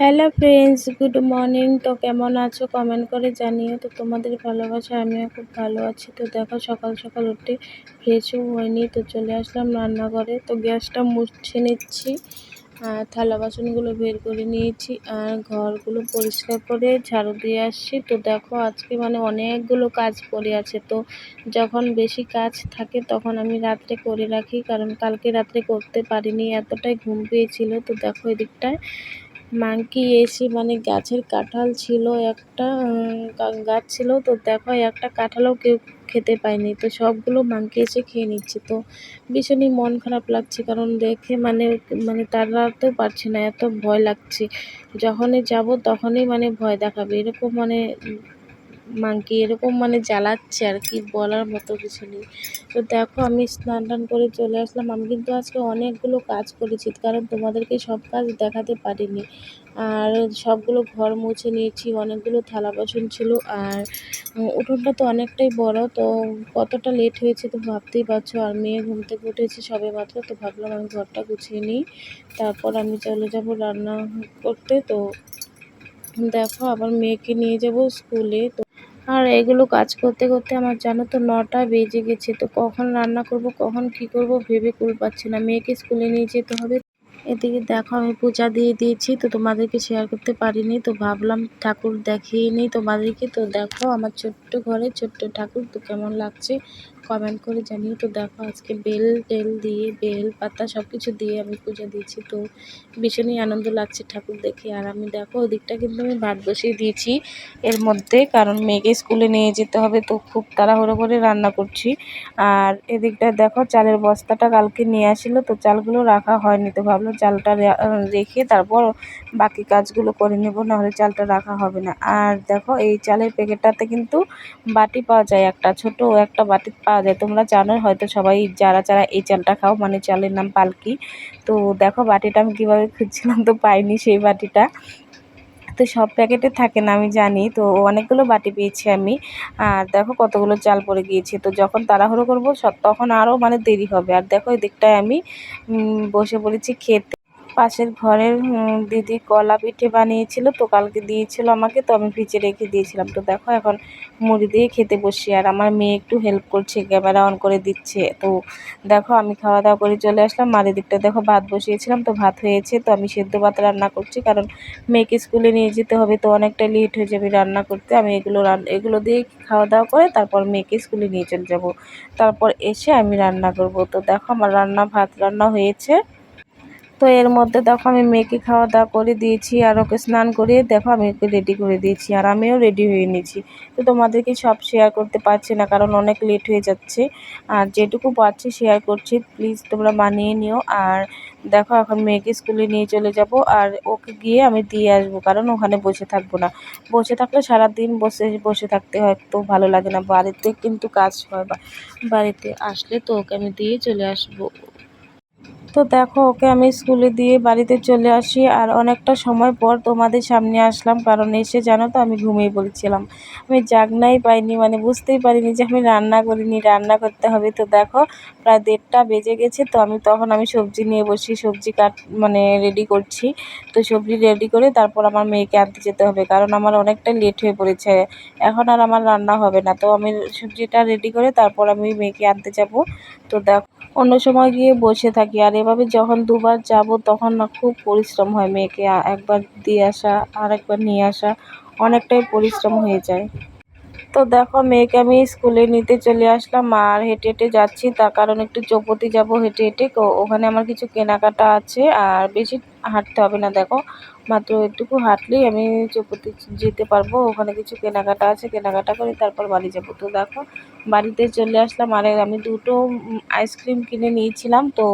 Hello friends good morning তো কেমন আছো? কমেন্ট করে জানিও। তো তোমাদের ভালোবাসা আমিও খুব ভালো আছি। তো দেখো, সকাল সকাল উঠে ফ্রেশও হয়নি। তো চলে আসলাম রান্নাঘরে। তো গ্যাসটা মুছে নিচ্ছি। আর থালা বাসনগুলো বের করে নিয়েছি। আর ঘরগুলো পরিষ্কার করে ঝাড়ু দিয়ে আসছি। তো দেখো, আজকে মানে অনেকগুলো কাজ পড়ে আছে। তো যখন বেশি কাজ থাকে, তখন আমি রাত্রে করে রাখি। কারণ কালকে রাত্রে করতে পারিনি। এতটাই ঘুম পেয়েছিল। তো দেখো, এদিকটায় মাঙ্কি এসে মানে গাছের কাঁঠাল ছিল একটা গাছ ছিল তো দেখো একটা কাঁঠালও কেউ খেতে পায়নি। তো সবগুলো মাঙ্কি এসে খেয়ে নিচ্ছে। তো ভীষণই মন খারাপ লাগছে কারণ দেখে মানে মানে তাড়াতেও পারছে না, এত ভয় লাগছে। যখনই যাব তখনই মানে ভয় দেখাবে। এরকম মানে মাংকি এরকম মানে জ্বালাচ্ছে আর কি, বলার মতো কিছু নেই। তো দেখো আমি স্নান টান করে চলে আসলাম। আমি কিন্তু আজকে অনেকগুলো কাজ করেছি, কারণ তোমাদেরকে সব কাজ দেখাতে পারিনি। আর সবগুলো ঘর মুছে নিয়েছি, অনেকগুলো থালা বাসন ছিল আর উঠোনটা তো অনেকটাই বড়, তো কতটা লেট হয়েছে তো ভাবতেই পারছ? আর মেয়ে ঘুম থেকে উঠেছে সবে মাত্র তো ভাবলাম আমি ঘরটা গুছিয়ে নিই। তারপর আমি চলে যাব রান্না করতে, তো দেখো, আবার মেয়েকে নিয়ে যাব স্কুলে। তো আর এগুলো কাজ করতে করতে আমার জানো তো নটা বেজে গেছে। তো কখন রান্না করব, কখন কি করব ভেবে কুল পাচ্ছি না। মেয়েকে স্কুলে নিয়ে যেতে হবে। এদিকে দেখো, আমি পূজা দিয়ে দিয়েছি, তো তোমাদেরকে শেয়ার করতে পারিনি। তো ভাবলাম ঠাকুর দেখিয়ে নিই তোমাদেরকে। তো দেখো, আমার ছোট্ট ঘরে ছোট্ট ঠাকুর, তো কেমন লাগছে। কমেন্ট করে জানিও তো দেখো, আজকে বেল টেল দিয়ে, বেল, পাতা সব কিছু দিয়ে আমি পূজা দিয়েছি তো ভীষণই আনন্দ লাগছে ঠাকুর দেখে। আর আমি দেখো, ওদিকটা কিন্তু আমি ভাত বসিয়ে দিয়েছি এর মধ্যে, কারণ মেয়েকে স্কুলে নিয়ে যেতে হবে তো খুব তাড়াহুড়ো করে রান্না করছি। আর এদিকটা দেখো, চালের বস্তাটা কালকে নিয়ে আসিল তো চালগুলো রাখা হয়নি তো ভাবলাম চালটা রেখে তারপর বাকি কাজগুলো করে নেব, নাহলে চালটা রাখা হবে না। আর দেখো, এই চালের প্যাকেটটাতে কিন্তু বাটি পাওয়া যায় একটা, ছোট একটা বাটি পাওয়া যায়। তোমরা জানো হয়তো সবাই যারা যারা এই চালটা খাও মানে চালের নাম পালকি। তো দেখো বাটিটা আমি কীভাবে খুঁজছিলাম, তো পাইনি সেই বাটিটা। তো সব প্যাকেটে থাকে না, আমি জানি। তো অনেকগুলো বাটি পেয়েছি আমি। আর দেখো কতগুলো চাল পড়ে গিয়েছে। তো যখন তাড়াহুড়ো করব তখন আরও মানে দেরি হবে। আর দেখো এই দিকটায় আমি বসে পড়েছি খেতে। পাশের ঘরের দিদি কলা পিঠে বানিয়েছিল, তো কালকে দিয়েছিল আমাকে, তো আমি ফ্রিজে রেখে দিয়েছিলাম। তো দেখো এখন মুড়ি দিয়ে খেতে বসি, আর আমার মেয়ে একটু হেল্প করছে ক্যামেরা অন করে দিচ্ছে। তো দেখো আমি খাওয়া দাওয়া করে চলে আসলাম। আর এদিকটা দেখো ভাত বসিয়েছিলাম, তো ভাত হয়েছে, তো আমি সেদ্ধ ভাত রান্না করছি, কারণ মেয়েকে স্কুলে নিয়ে যেতে হবে, তো অনেকটা লেট হয়ে যাবে রান্না করতে। আমি এগুলো রান, এগুলো দিয়ে খাওয়া দাওয়া করে তারপর মেয়েকে স্কুলে নিয়ে চলে যাব। তারপর এসে আমি রান্না করব। তো দেখো আমার রান্না, ভাত রান্না হয়েছে। তো এর মধ্যে দেখো আমি মেয়েকে খাওয়া দাওয়া করে দিয়েছি আর ওকে স্নান করিয়ে দেখো আমি ওকে রেডি করে দিয়েছি আর আমিও রেডি হয়ে নিয়েছি। তো তোমাদেরকে সব শেয়ার করতে পারছি না কারণ অনেক লেট হয়ে যাচ্ছে। আর যেটুকু পারছি শেয়ার করছি প্লিজ তোমরা মানিয়ে নিও। আর দেখো এখন মেয়েকে স্কুলে নিয়ে চলে যাব আর ওকে গিয়ে আমি দিয়ে আসব কারণ ওখানে বসে থাকব না। বসে থাকলে সারাদিন বসে বসে থাকতে হয়, তো ভালো লাগে না। বাড়িতে কিন্তু কাজ হয় বাড়িতে আসলে তো ওকে আমি দিয়ে চলে আসব। তো দেখো, ওকে আমি স্কুলে দিয়ে বাড়িতে চলে আসি আর অনেকটা সময় পর তোমাদের সামনে আসলাম। কারণ এসে জানো তো, আমি ঘুমিয়ে পড়েছিলাম। আমি জাগনাই পাইনি মানে বুঝতেই পারিনি যে আমি রান্না করিনি, রান্না করতে হবে। তো দেখো, প্রায় দেড়টা বেজে গেছে, তো আমি তখন আমি সবজি নিয়ে বসি, সবজি কাট মানে রেডি করছি। তো সবজি রেডি করে তারপর আমার মেয়েকে আনতে যেতে হবে, কারণ আমার অনেকটা লেট হয়ে পড়েছে। এখন আর আমার রান্না হবে না। তো আমি সবজিটা রেডি করে তারপর আমি মেয়েকে আনতে যাব। তো দেখো অন্য সময় গিয়ে বসে থাকি। আর এভাবে যখন দুবার যাব, তখন না খুব পরিশ্রম হয় মেয়েকে একবার দিয়ে আসা আর একবার নিয়ে আসা। অনেকটাই পরিশ্রম হয়ে যায়। তো দেখো, মেয়েকে আমি স্কুলে নিতে চলে আসলাম আর হেঁটে হেঁটে যাচ্ছি। তার কারণ একটু চৌপতি যাব হেঁটে হেঁটে। ওখানে আমার কিছু কেনাকাটা আছে। আর বেশি হাঁটতে হবে না, দেখো। মাত্র একটুকু হাঁটলেই আমি চৌপতি যেতে পারব। ওখানে কিছু কেনাকাটা আছে, কেনাকাটা করে তারপর বাড়ি যাব। তো দেখো, বাড়িতে চলে আসলাম। আর, আমি দুটো আইসক্রিম কিনে নিয়েছিলাম। তো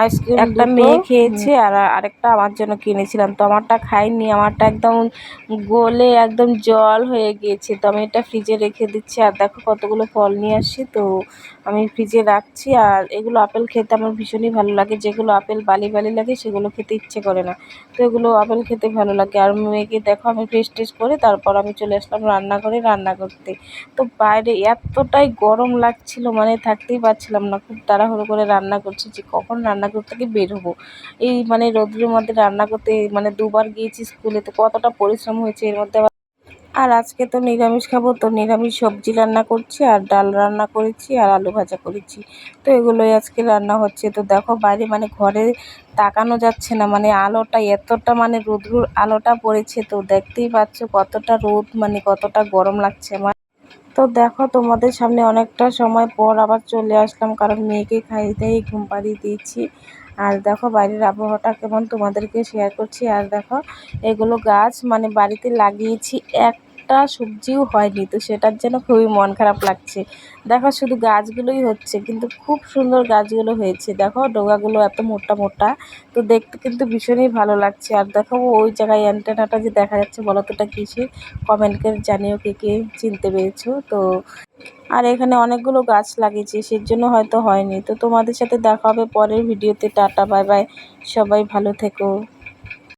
আইসক্রিম একটা মেয়ে খেয়েছে আর আরেকটা আমার জন্য কিনেছিলাম। তো আমারটা খাইনি আমারটা একদম গলে একদম জল হয়ে গিয়েছে। তো আমি এটা ফ্রিজে রেখে দিচ্ছি। আর দেখো কতগুলো ফল নিয়ে আসছি। তো আমি ফ্রিজে রাখছি। আর এগুলো আপেল খেতে আমার ভীষণই ভালো লাগে। যেগুলো আপেল বালি বালি লাগে সেগুলো খেতে ইচ্ছে করে না। তো এগুলো আপেল খেতে ভালো লাগে। আর মেয়েকে দেখো আমি ফ্রেশ টেস্ট করে তারপর আমি চলে আসলাম রান্না করে রান্না করতে। তো বাইরে এতটাই গরম লাগছিল মানে থাকতেই পারছিলাম না। খুব তাড়াহুড়ো করে রান্না করছি যে কখন রান্না রান্নাঘর থেকে বের হব। এই মানে রোদ্রের মধ্যে রান্না করতে মানে দুবার গিয়েছি স্কুলে, তো কতটা পরিশ্রম হয়েছে এর মধ্যে আর আজকে তো নিরামিষ খাব, তো নিরামিষ সবজি রান্না করছি, আর ডাল রান্না করেছি, আর আলু ভাজা করেছি। তো এগুলোই আজকে রান্না হচ্ছে। তো দেখো বাইরে মানে ঘরে তাকানো যাচ্ছে না মানে আলোটা এতটা মানে রোদ্রুর আলোটা পড়েছে, তো দেখতেই পাচ্ছ কতটা রোদ মানে কতটা গরম লাগছে। আমার তো দেখো, তোমাদের সামনে অনেকটা সময় পর আবার চলে আসলাম, কারণ মেয়েকে দিয়ে ঘুম পাড়িয়ে দিয়েছি। আর দেখো বাড়ির আবহাওয়াটা কেমন তোমাদেরকে শেয়ার করছি। আর দেখো, এগুলো গাছ মানে বাড়িতে লাগিয়েছি একটা সবজিও হয়নি, তো সেটার জন্য খুবই মন খারাপ লাগছে। দেখো শুধু গাছগুলোই হচ্ছে, কিন্তু খুব সুন্দর গাছগুলো হয়েছে। দেখো ডোগাগুলো এত মোটা মোটা, তো দেখতে কিন্তু ভীষণই ভালো লাগছে। আর দেখো ওই জায়গায় অ্যান্টেনাটা যে দেখা যাচ্ছে, বলো তো ওটা কিসের কমেন্ট করে জানিও কে কে চিনতে পেরেছ। তো আর এখানে অনেকগুলো গাছ লাগিয়েছি সেই জন্য হয়তো হয়নি। তো তোমাদের সাথে দেখা হবে পরের ভিডিওতে টাটা বাই বাই সবাই ভালো থেকো।